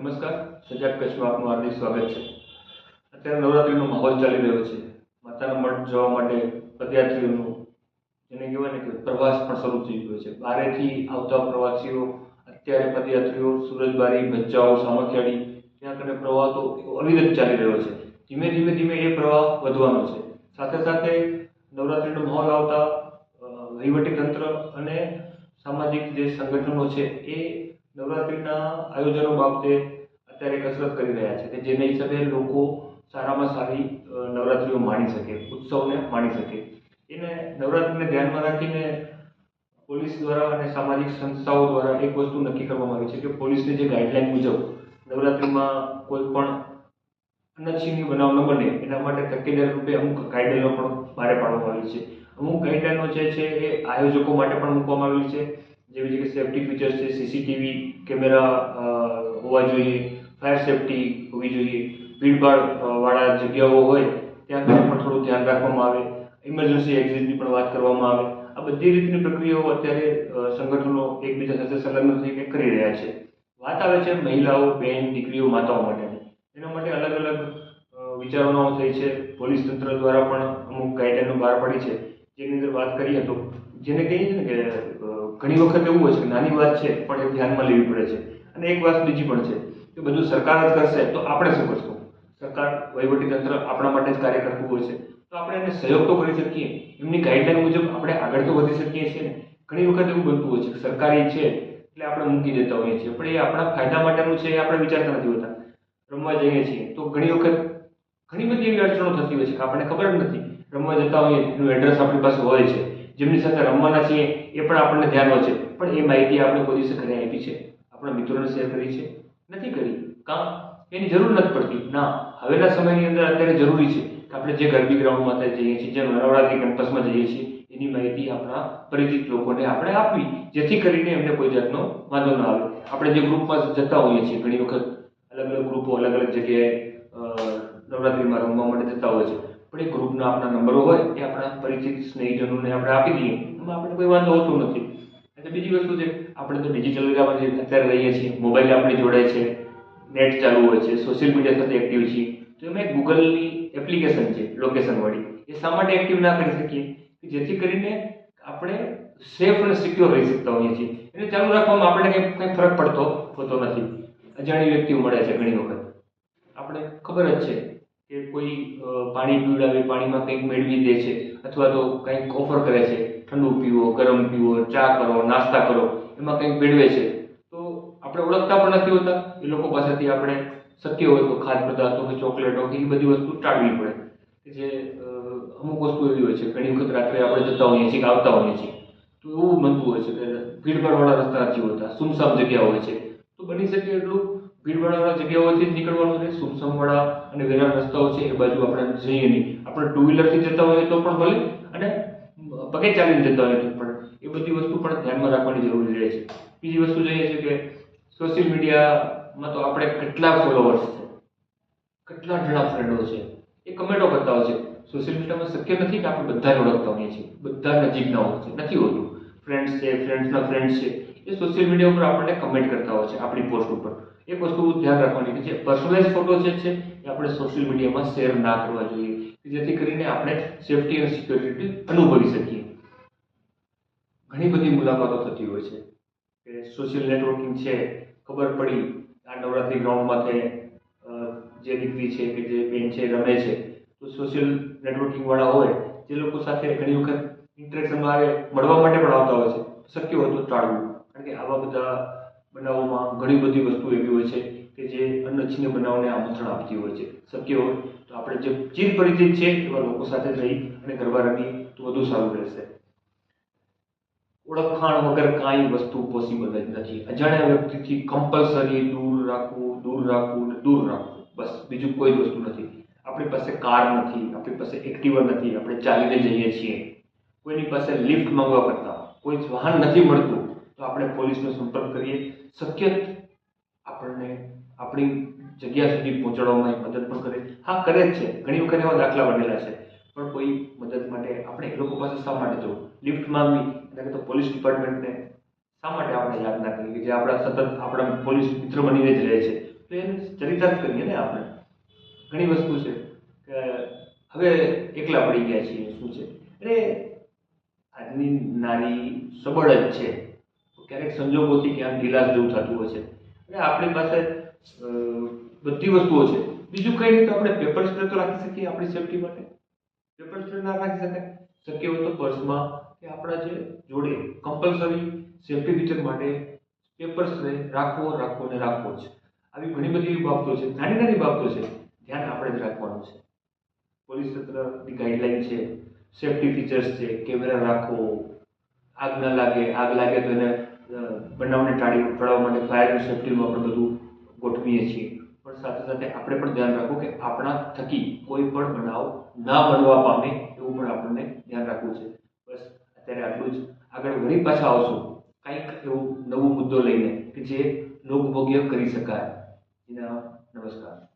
નમસ્કાર, સજાગ કચ્છમાં આપનું હાર્દિક સ્વાગત છે. અત્યારે નવરાત્રીનો માહોલ ચાલી રહ્યો છે. માતાના મઠ જવા માટે પદયાત્રીઓનું, જેને કહેવાય ને કે પ્રવાસ પણ શરૂ થઈ ગયો છે. બારેથી આવતા પ્રવાસીઓ, અત્યારે પદયાત્રીઓ, સુરજબારી ભચાઉ સામખિયાળી ત્યાં કને પ્રવાહ તો અવિરત ચાલી રહ્યો છે. ધીમે ધીમે ધીમે એ પ્રવાહ વધવાનો છે. સાથે સાથે નવરાત્રીનો માહોલ આવતા વહીવટી તંત્ર અને સામાજિક જે સંગઠનો છે એ નવરાત્રિના આયોજનો બાબતે અત્યારે કસરત કરી રહ્યા છે કે જેના હિસાબે લોકો સારામાં સારી નવરાત્રીઓ માણી શકે, ઉત્સવને માણી શકે. એને નવરાત્રિને ધ્યાનમાં રાખીને પોલીસ દ્વારા અને સામાજિક સંસ્થાઓ દ્વારા એક વસ્તુ નક્કી કરવામાં આવી છે કે પોલીસની જે ગાઈડલાઈન મુજબ નવરાત્રિમાં કોઈ પણ અનચ્છનીય બનાવ ન બને, એના માટે તકેદાર રૂપે અમુક ગાઈડલાઈનો પણ બહાર પાડવામાં આવી છે. અમુક ગાઈડલાઈનો જે છે એ આયોજકો માટે પણ મૂકવામાં આવી છે. જેવી જગ્યાએ સેફ્ટી ફીચર્સ છે સીસીટીવી કેમેરા હોવા જોઈએ ફાયર સેફ્ટી હોવી જોઈએ ભીડભાડ વાળા જગ્યાઓ હોય, ત્યાં પણ થોડું ધ્યાન રાખવામાં આવે ઇમરજન્સી એક્ઝિટની પણ વાત કરવામાં આવે, આ બધી રીતની પ્રક્રિયાઓ અત્યારે સંગઠનો એકબીજા સાથે સંલગ્ન થઈને કરી રહ્યા છે. વાત આવે છે મહિલાઓ, બહેન, દીકરીઓ, માતાઓ માટેની એના માટે અલગ અલગ વિચારણાઓ થઈ છે. પોલીસ તંત્ર દ્વારા પણ અમુક ગાઈડલાઈનો બહાર પડી છે. જેની અંદર વાત કરીએ તો જેને કહીએ છીએ ને કે ઘણી વખત એવું હોય છે કે નાની વાત છે, પણ એ ધ્યાનમાં લેવી પડે છે. અને એક વાત બીજી પણ છે, કે બધું સરકાર જ કરશે તો આપણે શું કરશું? સરકાર વહીવટી તંત્ર આપણા માટે જ કાર્ય કરતું હોય છે. તો આપણે એને સહયોગ તો કરી શકીએ. એમની ગાઈડલાઈન મુજબ આપણે આગળ તો વધી શકીએ છીએ ને. ઘણી વખત એવું બનતું હોય છે કે સરકારી છે એટલે આપણે મૂકી દેતા હોઈએ છીએ. પણ એ આપણા ફાયદા માટેનું છે એ આપણે વિચારતા નથી હોતા. રમવા જઈએ છીએ. તો ઘણી વખત ઘણી બધી એવી અડચણો થતી હોય છે કે આપણને ખબર જ નથી. રમવા જતા હોઈએ, એનું એડ્રેસ આપણી પાસે હોય છે. જેમની સાથે રમવાના છીએ, એ પણ આપણને ધ્યાનમાં છે. પણ એ માહિતી આપણે કોઈ દિવસે ઘરે આપી છે. આપણા મિત્રોને શેર કરી છે. નથી કરી. કાં? એની જરૂર નથી પડતી. ના હવેના સમયની અંદર અત્યારે જરૂરી છે કે આપણે જે ગરબી ગ્રાઉન્ડમાં જઈએ છીએ, જે નવરાત્રી કેમ્પસમાં જઈએ છીએ, એની માહિતી આપણા પરિચિત લોકોને આપણે આપવી, જેથી કરીને એમને કોઈ જાતનો વાંધો ન આવે. આપણે જે ગ્રુપમાં જતા હોઈએ છીએ, ઘણી વખત અલગ અલગ ગ્રુપો અલગ અલગ જગ્યાએ નવરાત્રિમાં રમવા માટે જતા હોય છે પણ એ ગ્રુપના આપણા નંબરો હોય એ આપણા પરિચિત સ્નેહીજનોને આપણે આપી દઈએ. એમાં આપણે કોઈ વાંધો હોતો નથી. એટલે બીજી વસ્તુ છે, આપણે તો ડિજિટલ એરામાં જે અત્યારે રહીએ છીએ મોબાઈલ આપણે જોડે છે નેટ ચાલુ હોય છે સોશિયલ મીડિયા સાથે એક્ટિવ છીએ, તો એમાં એક ગૂગલની એપ્લિકેશન છે લોકેશન વાળી. એ શા માટે એક્ટિવ ના કરી શકીએ? કે જેથી કરીને આપણે સેફ અને સિક્યોર રહી શકતા હોઈએ છીએ. એને ચાલુ રાખવામાં આપણે કંઈ કંઈ ફરક પડતો હોતો નથી. અજાણી વ્યક્તિઓ મળે છે ઘણી વખત. આપણે ખબર જ છે કે કોઈ પાણી પીવડાવે, પાણીમાં કંઈક મેળવી દે છે, અથવા તો કંઈક ઓફર કરે છે, ઠંડુ પીવો, ગરમ પીવો, ચા કરો, નાસ્તા કરો, એમાં કંઈક મેળવે છે, તો આપણે ઓળખતા પણ નથી હોતા. એ લોકો પાસેથી આપણે શક્ય હોય તો ખાદ્ય પદાર્થો કે ચોકલેટો કે એ બધી વસ્તુ ટાળવી પડે. કે જે અમુક વસ્તુ એવી હોય છે, ઘણી વખત રાત્રે આપણે જતા હોઈએ છીએ કે આવતા હોઈએ છીએ. તો એવું બનતું હોય છે કે ભીડભાડવાળા રસ્તા નથી હોતા, સુમસામ જગ્યા હોય છે. તો બની શકે એટલું ભીડભાડવાળા જગ્યાઓથી જ નીકળવાનું રહે સુમસમવાળા અને વેરા રસ્તાઓ છે, એ બાજુ આપણે જઈએ નહીં. આપણે ટુ વ્હીલરથી જતા હોઈએ તો પણ ભલે, અને પગે ચાલીને જતા હોઈએ તો પણ. એ બધી વસ્તુ પણ ધ્યાનમાં રાખવાની જરૂરી રહે છે. બીજી વસ્તુ જોઈએ છે કે સોશિયલ મીડિયામાં તો આપણે કેટલા ફોલોવર્સ છે, કેટલા જણા ફ્રેન્ડો છે, એ કમેન્ટો કરતા હોય છે. સોશિયલ મીડિયામાં શક્ય નથી કે આપણે બધાને ઓળખતા હોઈએ છીએ, બધા નજીકના હોય છે, નથી હોતું. ફ્રેન્ડ્સ છે ફ્રેન્ડ્સના ફ્રેન્ડ્સ છે, એ સોશિયલ મીડિયા ઉપર આપણને કમેન્ટ કરતા હોય છે, આપણી પોસ્ટ ઉપર. એક વસ્તુ ધ્યાન રાખવાની કે જે પર્સનલાઇઝ ફોટો જે છે, એ આપણે સોશિયલ મીડિયામાં શેર ના કરવા જોઈએ. કે જેથી કરીને આપણે સેફટી અને સિક્યોરિટી અનુભવી શકીએ. ઘણી બધી મુલાકાતો થતી હોય છે. કે સોશિયલ નેટવર્કિંગ છે, ખબર પડી આ નવરાત્રી ગ્રાઉન્ડમાં કે જે દીકરી છે કે જે બેન છે, રમે છે. તો સોશિયલ નેટવર્કિંગવાળા હોય, જે લોકો સાથે ઘણી વખત ઇન્ટરેક્શનમાં આવે, મળવા માટે પણ આવતા હોય છે. શક્ય હોય તો ટાળવું. કારણ કે આવા બધા બનાવોમાં ઘણી બધી વસ્તુ એવી હોય છે કે જે અનચ્છનીય બનાવને આમંત્રણ આપતી હોય છે. શક્ય હોય તો આપણે જે ચીર પરિચિત છે એવા લોકો સાથે રહી અને ગરબા રમી તો વધુ સારું રહેશે. ઓળખાણ વગર કાંઈ વસ્તુ પોસિબલ જ નથી. અજાણ્યા વ્યક્તિથી કમ્પલસરી દૂર રાખવું દૂર રાખવું દૂર રાખવું. બસ, બીજું કોઈ જ વસ્તુ નથી. આપણી પાસે કાર નથી, આપણી પાસે એક્ટિવા નથી. આપણે ચાલીને જઈએ છીએ. કોઈની પાસે લિફ્ટ માંગવા કરતા કોઈ વાહન નથી મળતું. તો આપણે પોલીસનો સંપર્ક કરીએ. શક્ય આપણને આપણી જગ્યા સુધી પહોંચાડવામાં મદદ પણ કરે. હા, કરે જ છે. ઘણી વખત એવા દાખલા બનેલા છે. પણ કોઈ મદદ માટે આપણે એ લોકો પાસે શા માટે જવું? લિફ્ટ માંગવી એટલે તો પોલીસ ડિપાર્ટમેન્ટને શા માટે આપણે યાદ ના કરીએ કે જે આપણા સતત આપણા પોલીસ મિત્ર બનીને જ રહે છે? તો એને ચરિતાર્થ કરીએ ને આપણે. ઘણી વસ્તુ છે કે હવે એકલા પડી ગયા છીએ, શું છે? એટલે આજની નારી સબળ જ છે. ક્યારેક સંજોગોથી ક્યાંક ગિલાસ જેવું થતું હોય છે. અને આપણી પાસે બધી વસ્તુઓ છે. બીજું કંઈ નહીં, તો આપણે પેપર સ્પ્રે તો રાખી શકીએ આપણી સેફટી માટે. પેપર સ્પ્રે ના રાખી શકાય. શક્ય હોય તો પર્સમાં કે આપણા જે જોડે કમ્પલસરી સેફટી ફીચર માટે પેપર સ્પ્રે રાખવો રાખવો ને રાખવો જ. આવી ઘણી બધી એવી બાબતો છે. નાની નાની બાબતો છે. ધ્યાન આપણે જ રાખવાનું છે. પોલીસ તંત્રની ગાઈડલાઈન છે. સેફટી ફીચર્સ છે. કેમેરા રાખવો. આગ ન લાગે, આગ લાગે તો એને બનાવને ટાળી ટળવા માટે ફાયર સેફ્ટીનું આપણે બધું ગોઠવીએ છીએ. પણ સાથે સાથે આપણે પણ ધ્યાન રાખવું કે આપણા થકી કોઈ પણ બનાવ ના બનવા પામે એવું પણ આપણને ધ્યાન રાખવું છે. બસ અત્યારે આટલું જ. આગળ વળી પાછા આવશું. કંઈક એવું નવો મુદ્દો લઈને કે જે લોકભોગ્ય કરી શકાય. એના નમસ્કાર.